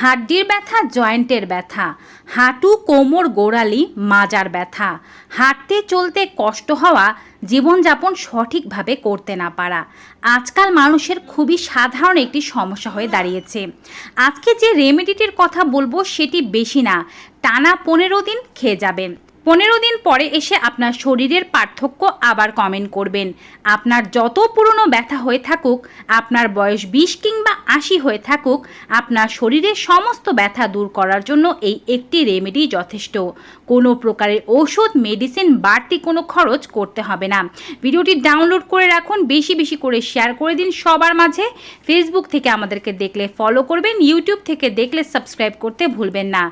হাড্ডির ব্যথা, জয়েন্টের ব্যথা। হাঁটু, কোমর, গোড়ালি, মাজার ব্যথা। হাঁটতে চলতে কষ্ট হওয়া, জীবনযাপন সঠিকভাবে করতে না পারা। আজকাল মানুষের খুবই সাধারণ একটি সমস্যা হয়ে দাঁড়িয়েছে। আজকে যে রেমেডিটির কথা বলব, সেটি বেশি না। টানা পনেরো দিন খেয়ে যাবেন। পনেরো দিন পরে এসে আপনার শরীরের পার্থক্য আবার কমেন্ট করবেন। আপনার যত পুরনো ব্যথা হয়ে থাকুক, আপনার বয়স বিশ কিংবা আশি হয়ে থাকুক, আপনার শরীরের সমস্ত ব্যথা দূর করার জন্য এই একটি রেমেডি যথেষ্ট। কোনো প্রকারের ওষুধ মেডিসিন বাড়তি কোনো খরচ করতে হবে না। ভিডিওটি ডাউনলোড করে রাখুন, বেশি বেশি করে শেয়ার করে দিন সবার মাঝে। ফেসবুক থেকে আমাদেরকে দেখলে ফলো করবেন ইউটিউব থেকে দেখলে সাবস্ক্রাইব করতে ভুলবেন না।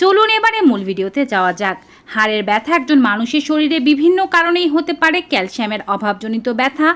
চলুন এবারে মূল ভিডিওতে যাওয়া যাক। হাড়ের ব্যথা একজন মানুষের শরীরে বিভিন্ন কারণেই হতে পারে, ক্যালসিয়ামের অভাবজনিত ব্যথা,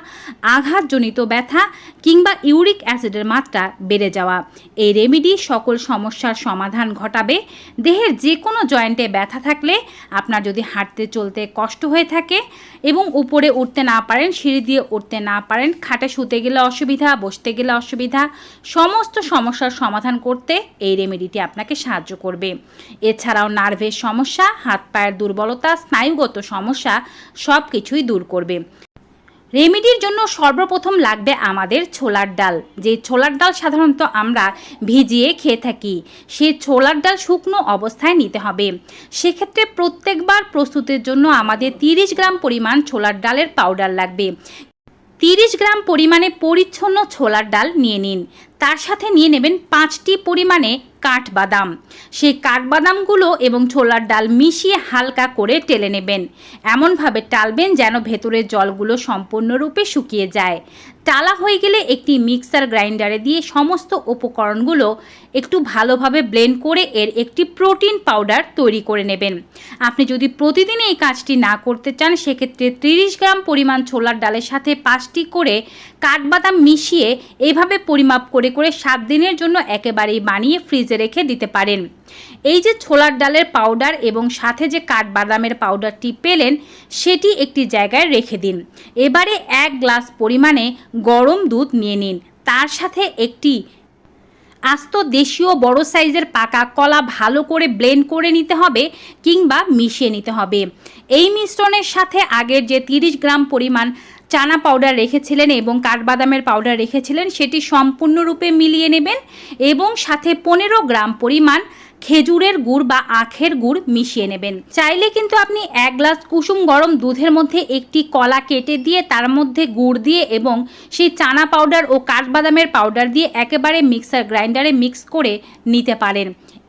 আঘাতজনিত ব্যথা কিংবা ইউরিক অ্যাসিডের মাত্রা বেড়ে যাওয়া। এই রেমেডি সকল সমস্যার সমাধান ঘটাবে। দেহের যে কোনো জয়েন্টে ব্যথা থাকলে আপনার যদি হাঁটতে চলতে কষ্ট হয়ে থাকে এবং উপরে উঠতে না পারেন, সিঁড়ি দিয়ে উঠতে না পারেন, খাটে শুতে গেলে অসুবিধা, বসতে গেলে অসুবিধা, সমস্ত সমস্যার সমাধান করতে এই রেমেডিটি আপনাকে সাহায্য করবে। এছাড়াও নার্ভের সমস্যা হাত পায়ের দুর্বলতা, স্নায়ুগত সমস্যা সব কিছুই দূর করবে। রেমেডির জন্য সর্বপ্রথম লাগবে আমাদের ছোলার ডাল। যে ছোলার ডাল সাধারণত আমরা ভিজিয়ে খেয়ে থাকি, সে ছোলার ডাল শুকনো অবস্থায় নিতে হবে। সেক্ষেত্রে প্রত্যেকবার প্রস্তুতের জন্য আমাদের 30 গ্রাম পরিমাণ ছোলার ডালের পাউডার লাগবে। তিরিশ গ্রাম পরিমাণে পরিচ্ছন্ন ছোলার ডাল নিয়ে নিন। তার সাথে নিয়ে নেবেন পাঁচটি পরিমাণে কাঠবাদাম। সেই কাঠবাদামগুলো এবং ছোলার ডাল মিশিয়ে হালকা করে টেলে নেবেন। এমনভাবে টালবেন যেন ভেতরের জলগুলো সম্পূর্ণরূপে শুকিয়ে যায়। টালা হয়ে গেলে একটি মিক্সার গ্রাইন্ডারে দিয়ে সমস্ত উপকরণগুলো একটু ভালোভাবে ব্লেন্ড করে এর একটি প্রোটিন পাউডার তৈরি করে নেবেন। আপনি যদি প্রতিদিন এই কাজটি না করতে চান, সেক্ষেত্রে তিরিশ গ্রাম পরিমাণ ছোলার ডালের সাথে পাঁচটি করে কাঠবাদাম মিশিয়ে এইভাবে পরিমাপ করে করে সাত দিনের জন্য একেবারেই বানিয়ে ফ্রিজে রেখে দিতে পারেন। এই যে ছোলার ডালের পাউডার এবং সাথে যে কাঠবাদামের পাউডারটি পেলেন, সেটি একটি জায়গায় রেখে দিন। এবারে এক গ্লাস পরিমাণে গরম দুধ নিয়ে নিন। তার সাথে একটি আস্ত দেশীয় বড় সাইজের পাকা কলা ভালো করে ব্লেন্ড করে নিতে হবে কিংবা মিশিয়ে নিতে হবে। এই মিশ্রণের সাথে আগের যে তিরিশ গ্রাম পরিমাণ চানা পাউডার রেখেছিলেন এবং কাঠবাদামের পাউডার রেখেছিলেন, সেটি সম্পূর্ণরূপে মিলিয়ে নেবেন এবং সাথে পনেরো গ্রাম পরিমাণ খেজুরের গুড় বা আখের গুড় মিশিয়ে নেবেন। চাইলে কিন্তু আপনি এক গ্লাস কুসুম গরম দুধের মধ্যে একটি কলা কেটে দিয়ে তার মধ্যে গুড় দিয়ে এবং সেই চানা পাউডার ও কাঠবাদামের পাউডার দিয়ে একেবারে মিক্সার গ্রাইন্ডারে মিক্স করে নিতে পারেন।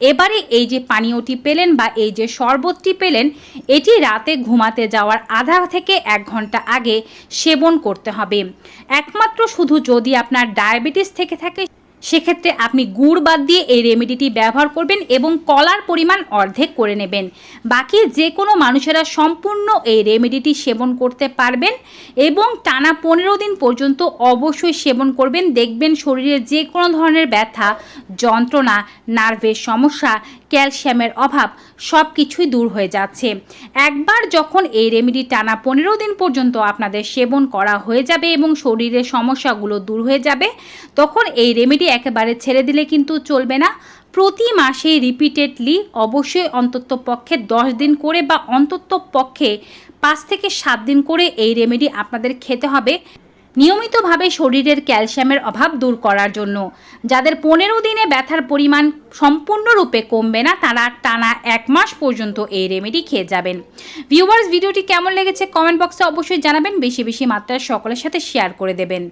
এবারে এই যে পানীয়টি পেলেন বা এই যে শরবতটি পেলেন, এটি রাতে ঘুমাতে যাওয়ার আধা থেকে এক ঘণ্টা আগে সেবন করতে হবে। একমাত্র শুধু যদি আপনার ডায়াবেটিস থেকে থাকে সেক্ষেত্রে আপনি গুড় বাদ দিয়ে এই রেমেডিটি ব্যবহার করবেন এবং কলার পরিমাণ অর্ধেক করে নেবেন। বাকি যে কোনো মানুষেরা সম্পূর্ণ এই রেমেডিটি সেবন করতে পারবেন এবং টানা পনেরো দিন পর্যন্ত অবশ্যই সেবন করবেন। দেখবেন শরীরে যে কোনো ধরনের ব্যথা, যন্ত্রণা, নার্ভের সমস্যা ক্যালসিয়ামের অভাব সব কিছুই দূর হয়ে যাচ্ছে। একবার যখন এই রেমেডি টানা পনেরো দিন পর্যন্ত আপনাদের সেবন করা হয়ে যাবে এবং শরীরের সমস্যাগুলো দূর হয়ে যাবে, তখন এই রেমেডি একেবারে ছেড়ে দিলে কিন্তু চলবে না। প্রতি মাসে রিপিটেডলি অবশ্যই অন্তত পক্ষে দশ দিন করে বা অন্তত পক্ষে পাঁচ থেকে সাত দিন করে এই রেমেডি আপনাদের খেতে হবে। নিয়মিতভাবে শরীরের ক্যালসিয়ামের অভাব দূর করার জন্য। যাদের পনেরো দিনে ব্যথার পরিমাণ সম্পূর্ণরূপে কমবে না, তারা টানা এক মাস পর্যন্ত এই রেমেডি খেয়ে যাবেন। ভিউয়ার্স ভিডিওটি কেমন লেগেছে কমেন্ট বক্সে অবশ্যই জানাবেন। বেশি বেশি মাত্রায় সকলের সাথে শেয়ার করে দেবেন।